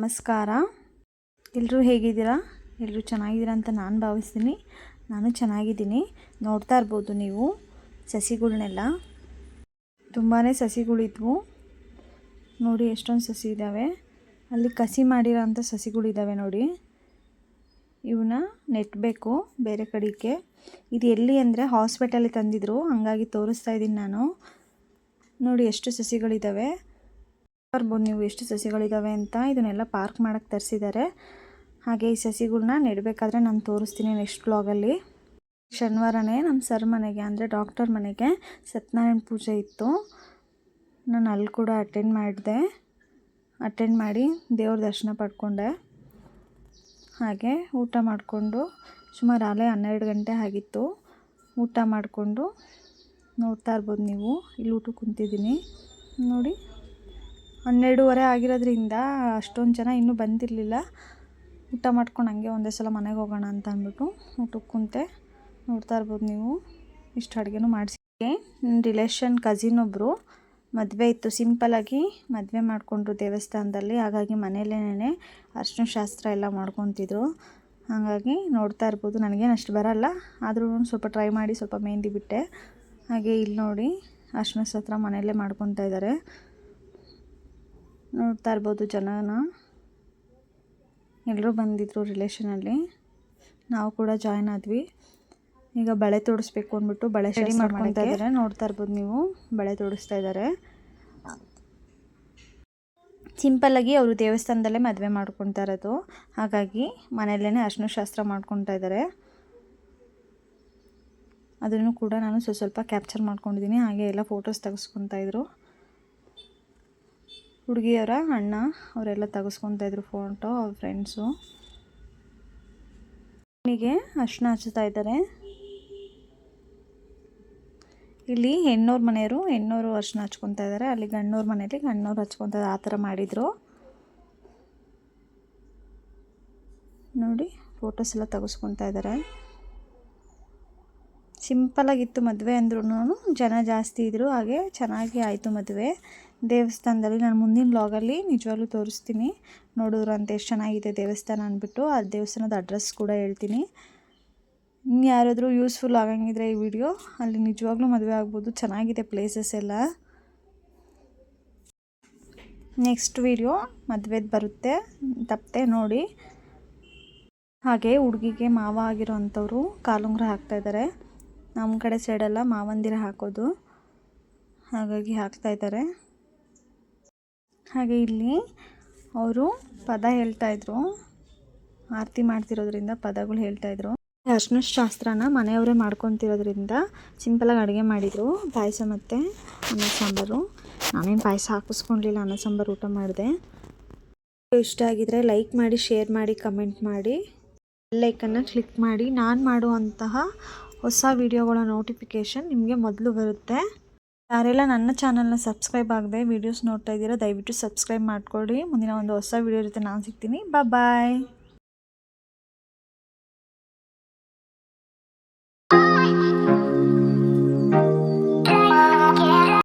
ನಮಸ್ಕಾರ. ಎಲ್ಲರೂ ಹೇಗಿದ್ದೀರಾ? ಎಲ್ಲರೂ ಚೆನ್ನಾಗಿದ್ದೀರಾ ಅಂತ ನಾನು ಭಾವಿಸ್ತೀನಿ. ನಾನು ಚೆನ್ನಾಗಿದ್ದೀನಿ. ನೋಡ್ತಾ ಇರ್ಬೋದು ನೀವು ಸಸಿಗಳನ್ನೆಲ್ಲ ತುಂಬಾ ಸಸಿಗಳಿದ್ವು. ನೋಡಿ ಎಷ್ಟೊಂದು ಸಸಿ ಇದ್ದಾವೆ ಅಲ್ಲಿ ಕಸಿ ಮಾಡಿರೋ ಅಂಥ ಸಸಿಗಳಿದ್ದಾವೆ ನೋಡಿ. ಇವನ್ನ ನೆಟ್ಟಬೇಕು ಬೇರೆ ಕಡೆಗೆ. ಇದು ಎಲ್ಲಿ ಅಂದರೆ ಹಾಸ್ಪಿಟಲಿಗೆ ತಂದಿದ್ರು. ಹಾಗಾಗಿ ತೋರಿಸ್ತಾ ಇದ್ದೀನಿ ನಾನು. ನೋಡಿ ಎಷ್ಟು ಸಸಿಗಳಿದ್ದಾವೆ ಬರ್ಬೋದು, ನೀವು ಎಷ್ಟು ಸಸಿಗಳಿದ್ದಾವೆ ಅಂತ ಇದನ್ನೆಲ್ಲ ಪಾರ್ಕ್ ಮಾಡೋಕ್ಕೆ ತರಿಸಿದ್ದಾರೆ ಹಾಗೆ ಈ ಸಸಿಗಳನ್ನ ನೆಡಬೇಕಾದ್ರೆ ನಾನು ತೋರಿಸ್ತೀನಿ ನೆಕ್ಸ್ಟ್ ಬ್ಲಾಗಲ್ಲಿ ಶನಿವಾರನೇ ನಮ್ಮ ಸರ್ ಮನೆಗೆ, ಅಂದರೆ ಡಾಕ್ಟರ್ ಮನೆಗೆ ಸತ್ಯನಾರಾಯಣ ಪೂಜೆ ಇತ್ತು. ನಾನು ಅಲ್ಲಿ ಕೂಡ ಅಟೆಂಡ್ ಮಾಡಿದೆ. ಅಟೆಂಡ್ ಮಾಡಿ ದೇವ್ರ ದರ್ಶನ ಪಡ್ಕೊಂಡೆ. ಹಾಗೆ ಊಟ ಮಾಡಿಕೊಂಡು ಸುಮಾರು ಆಲೇ ಹನ್ನೆರಡು ಗಂಟೆ ಆಗಿತ್ತು. ಊಟ ಮಾಡಿಕೊಂಡು ನೋಡ್ತಾ ಇರ್ಬೋದು ನೀವು. ಇಲ್ಲಿ ಊಟ ಕುಂತಿದ್ದೀನಿ. ನೋಡಿ. ಹನ್ನೆರಡೂವರೆ ಆಗಿರೋದ್ರಿಂದ ಅಷ್ಟೊಂದು ಜನ ಇನ್ನೂ ಬಂದಿರಲಿಲ್ಲ. ಊಟ ಮಾಡ್ಕೊಂಡು ಹಂಗೆ ಒಂದೇ ಸಲ ಮನೆಗೆ ಹೋಗೋಣ ಅಂತ ಅಂದ್ಬಿಟ್ಟು ಊಟಕ್ಕೆ ಕುಂತೆ. ನೋಡ್ತಾ ಇರ್ಬೋದು ನೀವು. ಇಷ್ಟು ಅಡುಗೆನೂ ಮಾಡಿಸಿ ನನ್ನ ರಿಲೇಷನ್ ಕಸಿನ್ ಒಬ್ಬರು ಮದುವೆ ಇತ್ತು. ಸಿಂಪಲಾಗಿ ಮದುವೆ ಮಾಡಿಕೊಂಡ್ರು ದೇವಸ್ಥಾನದಲ್ಲಿ. ಹಾಗಾಗಿ ಮನೆಯಲ್ಲೇ ಅರ್ಶಿನ ಶಾಸ್ತ್ರ ಎಲ್ಲ ಮಾಡ್ಕೊತಿದ್ರು. ಹಾಗಾಗಿ ನೋಡ್ತಾ ಇರ್ಬೋದು. ನನಗೇನು ಅಷ್ಟು ಬರಲ್ಲ. ಆದರೂ ಸ್ವಲ್ಪ ಟ್ರೈ ಮಾಡಿ ಸ್ವಲ್ಪ ಮೆಹಂದಿ ಬಿಟ್ಟೆ. ಹಾಗೆ ಇಲ್ಲಿ ನೋಡಿ ಅರ್ಶಿನ ಶಾಸ್ತ್ರ ಮನೆಯಲ್ಲೇ ಮಾಡ್ಕೊತಾ ಇದ್ದಾರೆ ನೋಡ್ತಾ ಇರ್ಬೋದು ಜನನ. ಎಲ್ಲರೂ ಬಂದಿದ್ದರು ರಿಲೇಷನಲ್ಲಿ ನಾವು ಕೂಡ ಜಾಯ್ನ್ ಆದ್ವಿ. ಈಗ ಬಳೆ ತೊಡಿಸ್ಬೇಕು ಅಂದ್ಬಿಟ್ಟು ಬಳೆ ರೆಡಿ ಮಾಡ್ಕೊತಾ ಇದ್ದಾರೆ. ನೋಡ್ತಾ ಇರ್ಬೋದು ನೀವು. ಬಳೆ ತೊಡಿಸ್ತಾ ಇದ್ದಾರೆ. ಸಿಂಪಲ್ಲಾಗಿ ಅವರು ದೇವಸ್ಥಾನದಲ್ಲೇ ಮದುವೆ ಮಾಡ್ಕೊತಾ ಇರೋದು. ಹಾಗಾಗಿ ಮನೆಯಲ್ಲೇ ಅರ್ಶಿನ ಶಾಸ್ತ್ರ ಮಾಡ್ಕೊತಾ ಇದ್ದಾರೆ. ಅದನ್ನು ಕೂಡ ನಾನು ಸ್ವಲ್ಪ ಸ್ವಲ್ಪ ಕ್ಯಾಪ್ಚರ್ ಮಾಡ್ಕೊಂಡಿದ್ದೀನಿ. ಹಾಗೆ ಎಲ್ಲ ಫೋಟೋಸ್ ತೆಗೆಸ್ಕೊತಾ ಇದ್ರು. ಹುಡುಗಿಯವರ ಅಣ್ಣ, ಅವರೆಲ್ಲ ತೆಗೆಸ್ಕೊತಾ ಇದ್ರು ಫೋಟೋ ಅವ್ರ ಫ್ರೆಂಡ್ಸು ಹೀಗೆ ಅರ್ಶಿನ ಹಚ್ಚುತ್ತಾ ಇದ್ದಾರೆ. ಇಲ್ಲಿ ಹೆಣ್ಣೋರ ಮನೆಯವರು ಹೆಣ್ಣೋರು ಅರ್ಶಿನ ಹಚ್ಕೊತಾ ಇದ್ದಾರೆ. ಅಲ್ಲಿ ಗಣ್ಣೂರು ಮನೆಯಲ್ಲಿ ಗಣ್ಣವ್ರು ಹಚ್ಕೊತ ಆ ಥರ ಮಾಡಿದರು. ನೋಡಿ ಫೋಟೋಸ್ ಎಲ್ಲ ತೆಗೆಸ್ಕೊತಾ ಇದ್ದಾರೆ. ಸಿಂಪಲಾಗಿತ್ತು ಮದುವೆ ಅಂದ್ರೂ ಜನ ಜಾಸ್ತಿ ಇದ್ದರು ಹಾಗೆ ಚೆನ್ನಾಗಿ ಆಯಿತು ಮದುವೆ. ದೇವಸ್ಥಾನದಲ್ಲಿ ನಾನು ಮುಂದಿನ ಲಾಗಲ್ಲಿ ನಿಜವಾಗ್ಲೂ ತೋರಿಸ್ತೀನಿ. ನೋಡಿದ್ರು ಅಂತ ಎಷ್ಟು ಚೆನ್ನಾಗಿದೆ ದೇವಸ್ಥಾನ ಅಂದ್ಬಿಟ್ಟು, ಆ ದೇವಸ್ಥಾನದ ಅಡ್ರೆಸ್ ಕೂಡ ಹೇಳ್ತೀನಿ. ಇನ್ನು ಯಾರಾದರೂ ಯೂಸ್ಫುಲ್ ಆಗಂಗಿದ್ರೆ ಈ ವಿಡಿಯೋ ಅಲ್ಲಿ ನಿಜವಾಗ್ಲೂ ಮದುವೆ ಆಗ್ಬೋದು. ಚೆನ್ನಾಗಿದೆ ಪ್ಲೇಸಸ್ ಎಲ್ಲ. ನೆಕ್ಸ್ಟ್ ವಿಡಿಯೋ ಮದುವೆದು ಬರುತ್ತೆ. ತಪ್ಪದೆ ನೋಡಿ. ಹಾಗೆ ಹುಡುಗಿಗೆ ಮಾವ ಆಗಿರೋ ಅಂಥವ್ರು ಕಾಲುಂಗ್ರ ಹಾಕ್ತಾಯಿದ್ದಾರೆ ನಮ್ಮ ಕಡೆ ಸೈಡೆಲ್ಲ ಮಾವಂದಿರ ಹಾಕೋದು. ಹಾಗಾಗಿ ಹಾಕ್ತಾ ಇದ್ದಾರೆ. ಹಾಗೆ ಇಲ್ಲಿ ಅವರು ಪದ ಹೇಳ್ತಾಯಿದ್ರು ಆರತಿ ಮಾಡ್ತಿರೋದ್ರಿಂದ ಪದಗಳು ಹೇಳ್ತಾಯಿದ್ರು ಅರ್ಶಿನ ಶಾಸ್ತ್ರನ ಮನೆಯವರೇ ಮಾಡ್ಕೊತಿರೋದ್ರಿಂದ ಸಿಂಪಲಾಗಿ ಅಡುಗೆ ಮಾಡಿದರು. ಪಾಯಸ ಮತ್ತು ಅನ್ನ ಸಾಂಬಾರು. ನಾನೇನು ಪಾಯಸ ಹಾಕಿಸ್ಕೊಳ್ಲಿಲ್ಲ ಅನ್ನ ಸಾಂಬಾರು ಊಟ ಮಾಡಿದೆ. ಇಷ್ಟ ಆಗಿದ್ರೆ ಲೈಕ್ ಮಾಡಿ ಶೇರ್ ಮಾಡಿ ಕಮೆಂಟ್ ಮಾಡಿ. ಲೈಕನ್ನು ಕ್ಲಿಕ್ ಮಾಡಿ. ನಾನು ಮಾಡುವಂತಹ ಹೊಸ ವೀಡಿಯೋಗಳ ನೋಟಿಫಿಕೇಷನ್ ನಿಮಗೆ ಮೊದಲು ಬರುತ್ತೆ. ಯಾರೆಲ್ಲ ನನ್ನ ಚಾನಲ್ನ ಸಬ್ಸ್ಕ್ರೈಬ್ ಆಗದೆ ವೀಡಿಯೋಸ್ ನೋಡ್ತಾ ಇದ್ದೀರಾ ದಯವಿಟ್ಟು ಸಬ್ಸ್ಕ್ರೈಬ್ ಮಾಡ್ಕೊಳ್ಳಿ. ಮುಂದಿನ ಒಂದು ಹೊಸ ವೀಡಿಯೋ ಇರುತ್ತೆ ನಾನು ಸಿಗ್ತೀನಿ. ಬಾಯ್